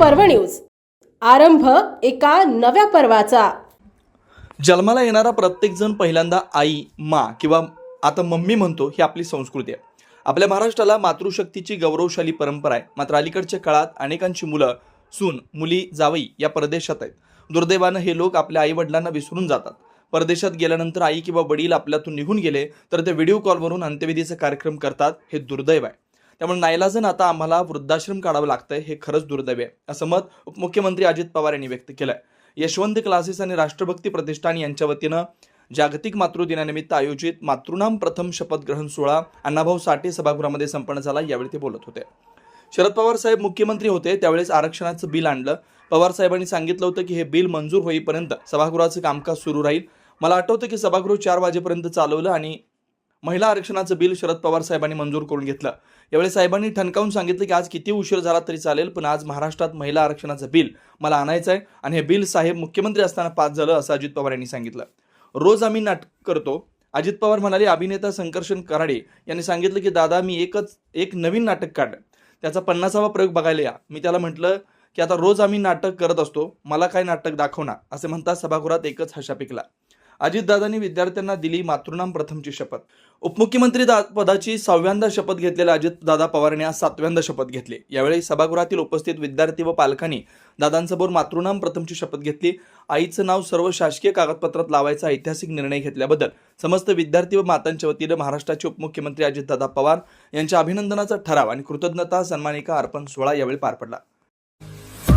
पर्व न्यूज. आरंभ एका नव्या पर्वाचा. जन्माला येणारा प्रत्येकजण पहिल्यांदा आई मा किंवा आता मम्मी म्हणतो ही आपली संस्कृती आहे. आपल्या महाराष्ट्राला मातृशक्तीची गौरवशाली परंपरा आहे. मात्र अलीकडच्या काळात अनेकांची मुलं सून मुली जावई या परदेशात आहेत. दुर्दैवानं हे लोक आपल्या आईवडिलांना विसरून जातात. परदेशात गेल्यानंतर आई किंवा वडील आपल्यातून निघून गेले तर ते व्हिडिओ कॉलवरून अंत्यविधीचा कार्यक्रम करतात हे दुर्दैव आहे. त्यामुळे नाईलाजन आता आम्हाला वृद्धाश्रम काढावं लागतंय हे खरंच दुर्दैव आहे. असं मत उपमुख्यमंत्री अजित पवार यांनी व्यक्त केलं आहे यशवंत क्लासेस आणि राष्ट्रभक्ती प्रतिष्ठान यांच्या वतीनं जागतिक मातृदिनानिमित्त आयोजित मातृनाम प्रथम शपथग्रहण सोहळा अण्णाभाऊ साठे सभागृहामध्ये संपन्न झाला यावेळी ते बोलत होते. शरद पवार साहेब मुख्यमंत्री होते त्यावेळेस आरक्षणाचं बिल आणलं. पवार साहेबांनी सांगितलं होतं की हे बिल मंजूर होईपर्यंत सभागृहाचं कामकाज सुरू राहील. मला आठवतं की सभागृह चार वाजेपर्यंत चालवलं आणि महिला आरक्षणाचं बिल शरद पवार साहेबांनी मंजूर करून घेतलं. यावेळी साहेबांनी ठणकावून सांगितलं की आज किती उशीर झाला तरी चालेल पण आज महाराष्ट्रात महिला आरक्षणाचं बिल मला आणायचं आहे आणि हे बिल साहेब मुख्यमंत्री असताना पास झालं असं अजित पवार यांनी सांगितलं. रोज आम्ही नाटक करतो. अजित पवार म्हणाले अभिनेता संकर्षण कराडे यांनी सांगितलं की दादा मी एकच एक नवीन नाटक काढलं त्याचा पन्नासावा प्रयोग बघायला या. मी त्याला म्हटलं की आता रोज आम्ही नाटक करत असतो. मला काय नाटक दाखवणार? असे म्हणतात सभागृहात एकच हशा पिकला अजितदादांनी विद्यार्थ्यांना दिली मातृनाम प्रथमची शपथ. उपमुख्यमंत्री पदाची सहाव्यांदा शपथ घेतलेल्या अजितदादा पवार यांनी आज सातव्यांदा शपथ घेतली. यावेळी सभागृहातील उपस्थित विद्यार्थी व पालकांनी दादांसमोर मातृनाम प्रथमची शपथ घेतली. आईचं नाव सर्व शासकीय कागदपत्रात लावायचा ऐतिहासिक निर्णय घेतल्याबद्दल समस्त विद्यार्थी व मातांच्या वतीनं महाराष्ट्राचे उपमुख्यमंत्री अजितदादा पवार यांच्या अभिनंदनाचा ठराव आणि कृतज्ञता सन्मानिका अर्पण सोहळा यावेळी पार पडला.